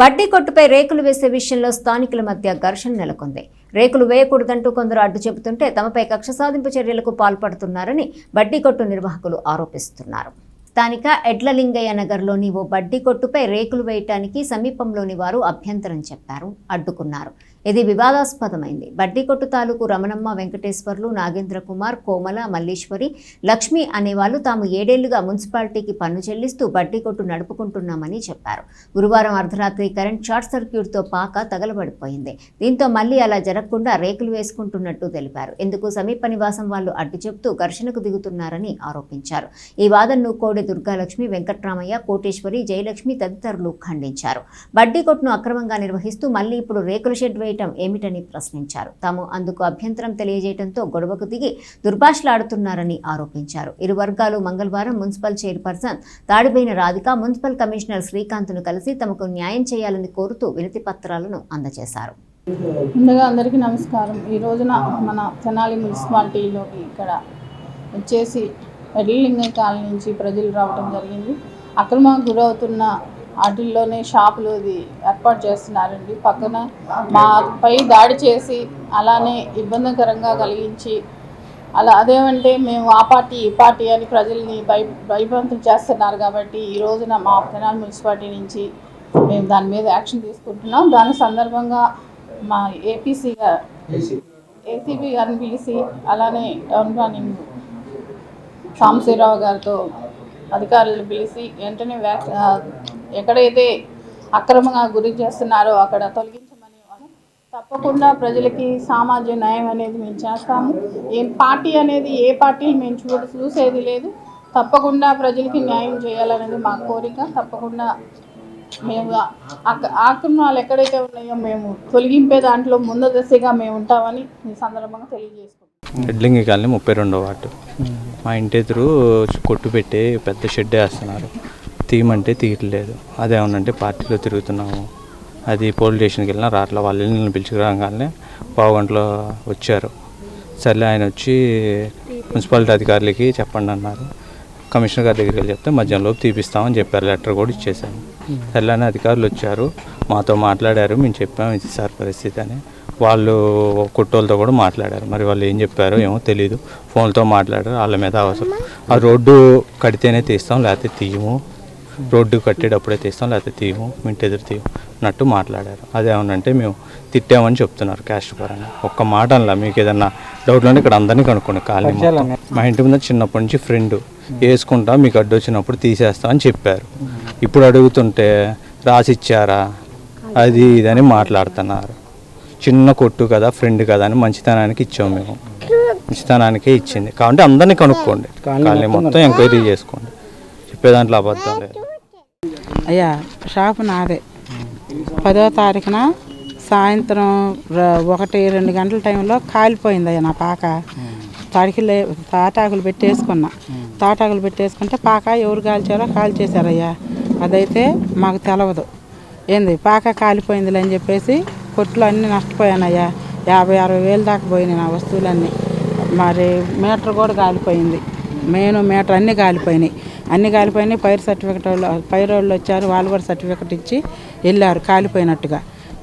బడ్డీ కొట్టుపై రేకులు వేసే విషయంలో స్థానికుల మధ్య ఘర్షణ నెలకొంది. రేకులు వేయకూడదంటూ కొందరు అడ్డు చెబుతుంటే తమపై కక్ష సాధింపు చర్యలకు పాల్పడుతున్నారని బడ్డీ కొట్టు నిర్వాహకులు ఆరోపిస్తున్నారు. స్థానిక ఎడ్లలింగయ్య నగర్లోని ఓ బడ్డీ కొట్టుపై రేకులు వేయటానికి సమీపంలోని వారు అభ్యంతరం చెప్పారు. అడ్డుకున్నారు. ఇది వివాదాస్పదమైంది. బడ్డీ కొట్టు తాలూకు రమణమ్మ వెంకటేశ్వర్లు నాగేంద్ర కుమార్ కోమల మల్లీశ్వరి లక్ష్మి అనేవాళ్ళు తాము ఏడేళ్ళుగా మున్సిపాలిటీకి పన్ను చెల్లిస్తూ బడ్డీ కొట్టు నడుపుకుంటున్నామని చెప్పారు. గురువారం అర్ధరాత్రి కరెంట్ షార్ట్ సర్క్యూట్తో పాక తగలబడిపోయింది. దీంతో మళ్ళీ అలా జరగకుండా రేకులు వేసుకుంటున్నట్టు తెలిపారు. ఎందుకు సమీప నివాసం వాళ్ళు అడ్డు చెబుతూ ఘర్షణకు దిగుతున్నారని ఆరోపించారు. ఈ వాదనను కోడి దుర్గాలక్ష్మి వెంకట్రామయ్య కోటేశ్వరి జయలక్ష్మి తదితరులు ఖండించారు. బడ్డీ కొట్టును అక్రమంగా నిర్వహిస్తూ మళ్ళీ ఇప్పుడు రేకుల షెడ్ చేయటం ఏమిటని ప్రశ్నించారు. తాము అందుకు అభ్యంతరం తెలియజేయడంతో గొడవకు దిగి దుర్భాషలాడుతున్నారని ఆరోపించారు. ఇరు వర్గాలు మంగళవారం మున్సిపల్ చైర్పర్సన్ తాడిపోయిన రాధిక మున్సిపల్ కమిషనర్ శ్రీకాంత్ను కలిసి తమకు న్యాయం చేయాలని కోరుతూ వినతి పత్రాలను అందజేశారు. ముందుగా అందరికీ నమస్కారం. ఈ రోజున మన తెనాలి మున్సిపాలిటీలోకి ఇక్కడ వచ్చేసి ఎడ్లింగ కాలనీ నుంచి ప్రజలు రావడం జరిగింది. అక్రమ గురవుతున్న వాటిల్లోనే షాపులు అది ఏర్పాటు చేస్తున్నారండి. పక్కన మాపై దాడి చేసి అలానే ఇబ్బందికరంగా కలిగించి అలా అదేమంటే మేము ఆ పార్టీ ఈ పార్టీ అని ప్రజల్ని భయ భయభ్రాంతం చేస్తున్నారు కాబట్టి ఈ రోజున మా తెనాలి మున్సిపాలిటీ నుంచి మేము దాని మీద యాక్షన్ తీసుకుంటున్నాం. దాని సందర్భంగా మా ఏపీసీ ఏసీబీ గారిని పిలిచి అలానే టౌన్ ప్లానింగ్ సాంబశివరావు గారితో అధికారులను పిలిచి వెంటనే వ్యాక్ ఎక్కడైతే అక్రమంగా గురి చేస్తున్నారో అక్కడ తొలగించమని తప్పకుండా ప్రజలకి సామాజిక న్యాయం అనేది మేము చేస్తాము. ఏ పార్టీ అనేది ఏ పార్టీ మేము చూడ చూసేది లేదు. తప్పకుండా ప్రజలకి న్యాయం చేయాలనేది మా కోరిక. తప్పకుండా మేము ఆక్రమణాలు ఎక్కడైతే ఉన్నాయో మేము తొలగింపే దాంట్లో ముందు దశగా మేము ఉంటామని ఈ సందర్భంగా తెలియజేసుకుంటాం రెడ్లింగి కాలనీ ముప్పై రెండో వార్డు. మా ఇంటి ఎదురు కొట్టు పెట్టి పెద్ద షెడ్ వేస్తున్నారు. తీయమంటే తీయట్లేదు. అదేమనంటే పార్టీలో తిరుగుతున్నాము. అది పోలీస్ స్టేషన్కి వెళ్ళినా రాట్ల వాళ్ళు వెళ్ళి పిలుచుకురాగానే పావు గంటలో వచ్చారు. సర్లే ఆయన వచ్చి మున్సిపాలిటీ అధికారులకి చెప్పండి అన్నారు. కమిషనర్ గారి దగ్గరికి వెళ్ళి చెప్తే మధ్యాహ్నంలోపు తీపిస్తామని చెప్పారు. లెటర్ కూడా ఇచ్చేసాము సర్లే అధికారులు వచ్చారు. మాతో మాట్లాడారు. మేము చెప్పాము ఇది సార్ పరిస్థితి అని. వాళ్ళు కుట్టోళ్ళతో కూడా మాట్లాడారు. మరి వాళ్ళు ఏం చెప్పారో ఏమో తెలియదు ఫోన్తో మాట్లాడారు. వాళ్ళ మీద అవసరం ఆ రోడ్డు కడితేనే తీస్తాం లేకపోతే తీయము. రోడ్డు కట్టేటప్పుడే తీస్తాం లేకపోతే తీయము మింటి ఎదురు తీయము అన్నట్టు మాట్లాడారు. అదేమనంటే మేము తిట్టామని చెప్తున్నారు క్యాస్ట్ పరంగా. ఒక్క మాట అనలా మీకు ఏదన్నా డౌట్లు ఉంటే ఇక్కడ అందరినీ కనుక్కోండి మొత్తం. మా ఇంటి మీద చిన్నప్పటి నుంచి ఫ్రెండ్ వేసుకుంటా మీకు అడ్డు వచ్చినప్పుడు తీసేస్తా అని చెప్పారు. ఇప్పుడు అడుగుతుంటే రాసిచ్చారా? అది ఇదని మాట్లాడుతున్నారు. చిన్న కొట్టు కదా ఫ్రెండ్ కదా అని మంచితనానికి ఇచ్చాము మేము. మంచితనానికే ఇచ్చింది. కాబట్టి అందరినీ కనుక్కోండి. కాలనీ మొత్తం ఎంక్వైరీ చేసుకోండి. చెప్పే దాంట్లో అబద్ధం లేదు. అయ్యా షాపు నాదే. పదో తారీఖున సాయంత్రం ఒకటి రెండు గంటల టైంలో కాలిపోయింది అయ్యా నా పాక. తడికిలే తాటాకులు పెట్టేసుకున్నా. తాటాకులు పెట్టేసుకుంటే పాక ఎవరు కాల్చారో కాల్చేశారయ్యా అదైతే మాకు తెలవదు. ఏంది పాక కాలిపోయిందిలే అని చెప్పేసి కొట్లు అన్నీ నష్టపోయానయ్యా. యాభై అరవై వేలు దాకా పోయినాయి నా వస్తువులన్నీ. మరి మీటర్ కూడా కాలిపోయింది. మెయిన్ మీటర్ అన్నీ కాలిపోయినాయి. అన్నీ కాలిపోయినాయి. ఫైర్ సర్టిఫికెట్ వాళ్ళు పైర్ వాళ్ళు వచ్చారు. వాళ్ళు కూడా సర్టిఫికెట్ ఇచ్చి వెళ్ళారు కాలిపోయినట్టుగా.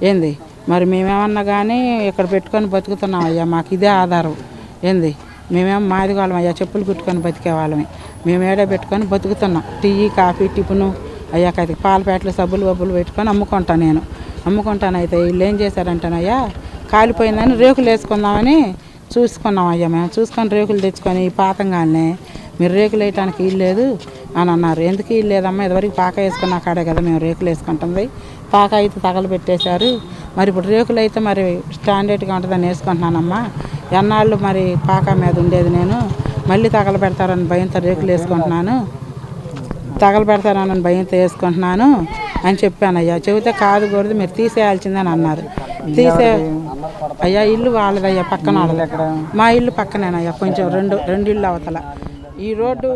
ఏంది? మరి మేమేమన్నా కానీ ఇక్కడ పెట్టుకొని బతుకుతున్నాం అయ్యా మాకు ఇదే ఆధారం. ఏంది? మేమేం మాది వాళ్ళం అయ్యా చెప్పులు కుట్టుకొని బతికే వాళ్ళమే. మేము ఏడే పెట్టుకొని బతుకుతున్నాం. టీ కాఫీ టిఫిను అయ్యా కది పాల ప్యాకెట్లు సబ్బులు బబ్బులు పెట్టుకొని అమ్ముకుంటాను నేను. అమ్ముకుంటాను అయితే వీళ్ళు ఏం చేశారంటేనయ్యా కాలిపోయిందని రేకులు వేసుకుందామని చూసుకున్నాం అయ్యా మేము. చూసుకొని రేకులు తెచ్చుకొని ఈ పాతంగానే మీరు రేకులు వేయటానికి వీలు లేదు అని అన్నారు. ఎందుకు వీలు లేదమ్మా? ఇదివరకు పాక వేసుకున్న కాడే కదా మేము రేకులు వేసుకుంటుంది. పాక అయితే తగలబెట్టేశారు. మరి ఇప్పుడు రేకులు అయితే మరి స్టాండర్డ్గా ఉంటుందని వేసుకుంటున్నానమ్మా. ఎన్నాళ్ళు మరి పాక మీద ఉండేది నేను. మళ్ళీ తగలబెడతారని భయంతో రేకులు వేసుకుంటున్నాను. తగలబెడతారని భయంతో వేసుకుంటున్నాను అని చెప్పాను అయ్యా చెబితే కాదు కూడదు మీరు తీసేయాల్సిందని అన్నారు. తీసే అయ్యా ఇల్లు వాళ్ళదయ్యా పక్కన వాళ్ళది. మా ఇల్లు పక్కనేనయ్యా కొంచెం రెండు రెండు ఇల్లు అవతల. ఈ రోడ్డు